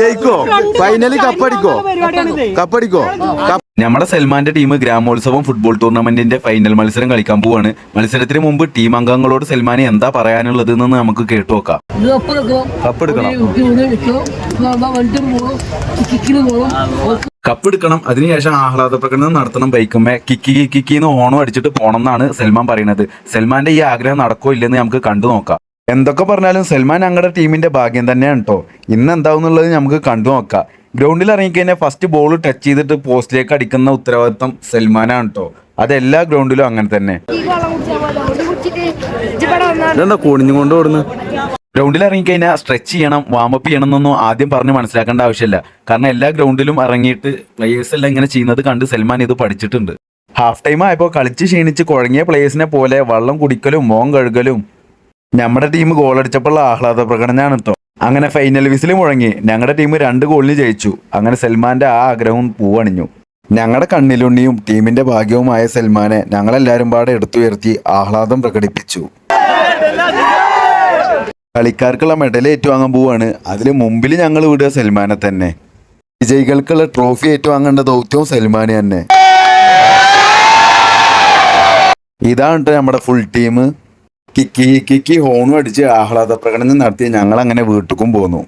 ജയിക്കോ? Finally കപ്പടിക്കോ കപ്പടിക്കോ നമ്മുടെ സൽമാന്റെ ടീം ഗ്രാമോത്സവം ഫുട്ബോൾ ടൂർണമെന്റിന്റെ ഫൈനൽ മത്സരം കളിക്കാൻ പോവാണ്. മത്സരത്തിന് മുമ്പ് ടീം അംഗങ്ങളോട് സൽമാനെ എന്താ പറയാനുള്ളത് എന്ന് നമുക്ക് കേട്ടു നോക്കാം. കപ്പെടുക്കണം. അതിനുശേഷം ആഹ്ലാദ പ്രകടനം നടത്തണം. ബൈക്കുമ്മേ കിക്കി കിക്കി കിക്കിന്ന് ഓണം അടിച്ചിട്ട് പോണം എന്നാണ് സൽമാൻ പറയുന്നത്. സൽമാന്റെ ഈ ആഗ്രഹം നടക്കോ ഇല്ലെന്ന് നമുക്ക് കണ്ടു നോക്കാം. എന്തൊക്കെ പറഞ്ഞാലും സൽമാൻ ഞങ്ങളുടെ ടീമിന്റെ ഭാഗ്യം തന്നെയാണ് കേട്ടോ ഇന്ന് എന്താവുന്നുള്ളത് നമുക്ക് കണ്ടു നോക്കാം. ഗ്രൗണ്ടിൽ ഇറങ്ങിക്കഴിഞ്ഞാൽ ഫസ്റ്റ് ബോൾ ടച്ച് ചെയ്തിട്ട് പോസ്റ്റിലേക്ക് അടിക്കുന്ന ഉത്തരവാദിത്തം സൽമാനാണ് കേട്ടോ അതെല്ലാ ഗ്രൗണ്ടിലും അങ്ങനെ തന്നെ. ഇതെന്താ കുണിഞ്ഞു കൊണ്ട് ഓടുന്നു? ഗ്രൗണ്ടിൽ ഇറങ്ങിക്കഴിഞ്ഞാൽ സ്ട്രെച്ച് ചെയ്യണം വാമപ്പ് ചെയ്യണം എന്നൊന്നും ആദ്യം പറഞ്ഞ് മനസ്സിലാക്കേണ്ട ആവശ്യമില്ല. കാരണം എല്ലാ ഗ്രൗണ്ടിലും ഇറങ്ങിയിട്ട് പ്ലേയേഴ്സ് എല്ലാം ഇങ്ങനെ ചെയ്യുന്നത് കണ്ട് സൽമാൻ ഇത് പഠിച്ചിട്ടുണ്ട്. ഹാഫ് ടൈം ആയപ്പോൾ കളിച്ച് ക്ഷീണിച്ച് കുഴങ്ങിയ പ്ലേയേഴ്സിനെ പോലെ വെള്ളം കുടിക്കലും മോൻ കഴുകലും നമ്മുടെ ടീം ഗോളടിച്ചപ്പോഴുള്ള ആഹ്ലാദ പ്രകടനമാണ് കേട്ടോ അങ്ങനെ ഫൈനൽ വിസിൽ മുഴങ്ങി. ഞങ്ങളുടെ ടീം രണ്ട് ഗോളിന് ജയിച്ചു. അങ്ങനെ സൽമാന്റെ ആ ആഗ്രഹവും പൂവണിഞ്ഞു. ഞങ്ങളുടെ കണ്ണിലുണ്ണിയും ടീമിന്റെ ഭാഗ്യവുമായ സൽമാനെ ഞങ്ങളെല്ലാവരും പാടെ എടുത്തുയർത്തി ആഹ്ലാദം പ്രകടിപ്പിച്ചു. കളിക്കാർക്കുള്ള മെഡൽ ഏറ്റുവാങ്ങാൻ പോവാണ്. അതിന് മുമ്പിൽ ഞങ്ങൾ വിടുക സൽമാനെ തന്നെ. വിജയികൾക്കുള്ള ട്രോഫി ഏറ്റുവാങ്ങേണ്ട ദൗത്യവും സൽമാനെ തന്നെ. ഇതാണ് നമ്മുടെ ഫുൾ ടീം കിക്കി കിക്കി ഹോണും അടിച്ച് ആഹ്ലാദ പ്രകടനം നടത്തി ഞങ്ങൾ അങ്ങനെ വീട്ടുക്കും പോന്നു.